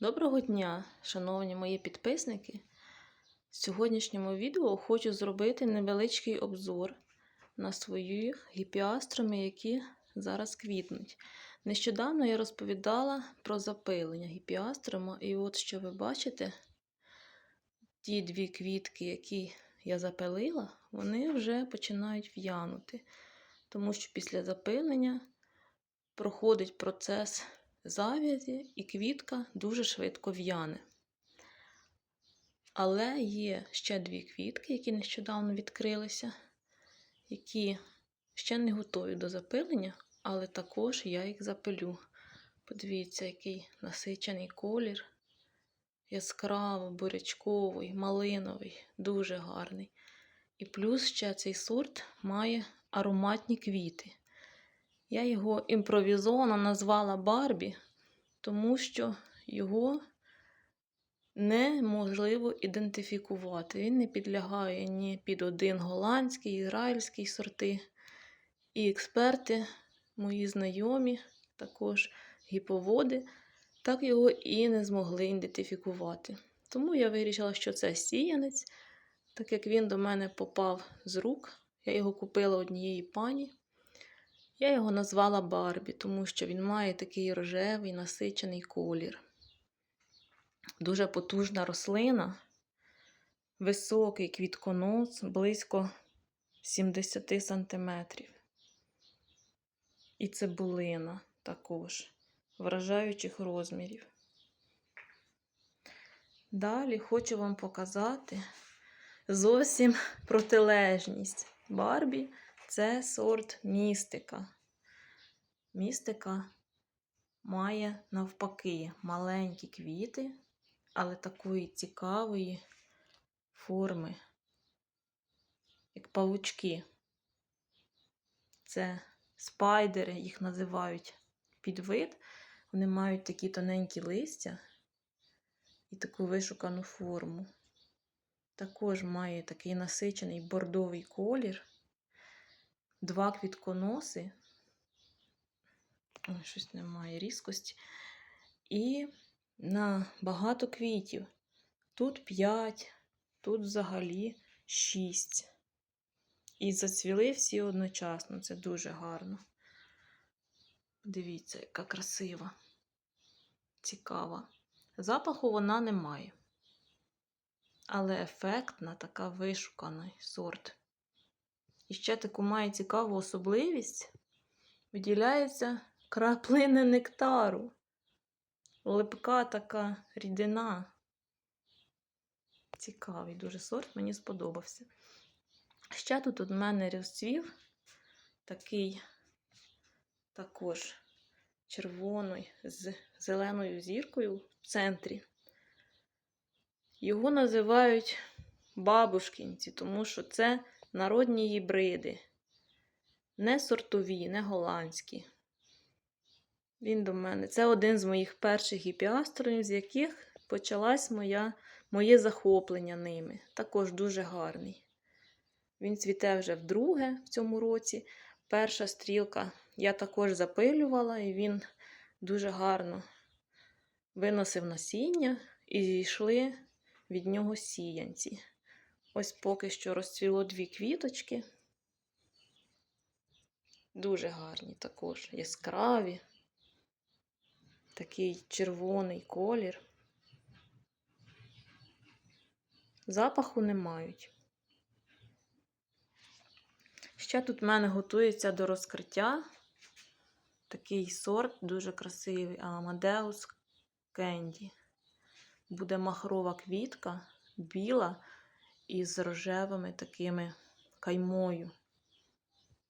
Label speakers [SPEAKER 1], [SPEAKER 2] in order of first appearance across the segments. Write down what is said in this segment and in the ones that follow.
[SPEAKER 1] Доброго дня, шановні мої підписники. В сьогоднішньому відео хочу зробити невеличкий обзор на свої гіпіастроми, які зараз квітнуть. Нещодавно я розповідала про запилення гіпіастрома, і от що ви бачите, ті дві квітки, які я запилила, вони вже починають в'янути, тому що після запилення проходить процес зав'язі, і квітка дуже швидко в'яне. Але є ще дві квітки, які нещодавно відкрилися, які ще не готові до запилення, але також я їх запилю. Подивіться, який насичений колір, яскраво, бурячковий, малиновий, дуже гарний. І плюс ще цей сорт має ароматні квіти. Я його імпровізовано назвала Барбі, тому що його неможливо ідентифікувати. Він не підлягає ні під один голландський, ізраїльський сорти. І експерти, мої знайомі, також гіповоди, так його і не змогли ідентифікувати. Тому я вирішила, що це сіянець, так як він до мене попав з рук. Я його купила однієї пані. Я його назвала Барбі, тому що він має такий рожевий насичений колір. Дуже потужна рослина, високий квітконос, близько 70 см. І цибулина також вражаючих розмірів. Далі хочу вам показати зовсім протилежність Барбі це сорт містика. Містика має навпаки маленькі квіти, але такої цікавої форми, як павучки. Це спайдери, їх називають підвид. Вони мають такі тоненькі листя і таку вишукану форму. Також має такий насичений бордовий колір два квітконоси. Щось немає різкості. І на багато квітів. Тут 5, тут взагалі 6. І зацвіли всі одночасно. Це дуже гарно. Дивіться, яка красива, цікава. Запаху вона не має. Але ефектна, така вишуканий сорт. І ще таку має цікаву особливість. Виділяється краплини нектару. Липка така рідина. Цікавий дуже сорт, мені сподобався. Ще тут у мене розцвів такий також червоний з зеленою зіркою в центрі. Його називають бабушкінці, тому що це народні гібриди. Не сортові, не голландські. Він до мене. Це один з моїх перших гіпіастрів, з яких почалось моє захоплення ними. Також дуже гарний. Він цвіте вже вдруге в цьому році. Перша стрілка я також запилювала, і він дуже гарно виносив насіння і зійшли від нього сіянці. Ось поки що розцвіло дві квіточки. Дуже гарні також, яскраві, такий червоний колір. Запаху не мають. Ще тут в мене готується до розкриття такий сорт, дуже красивий Амадеус Кенді. Буде махрова квітка, біла із рожевими такими каймою.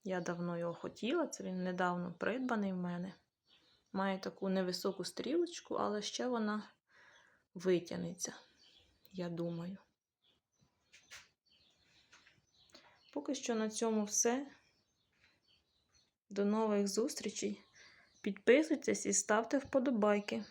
[SPEAKER 1] Я давно його хотіла, це він недавно придбаний в мене. Має таку невисоку стрілочку, але ще вона витягнеться, я думаю. Поки що на цьому все. До нових зустрічей. Підписуйтесь і ставте вподобайки.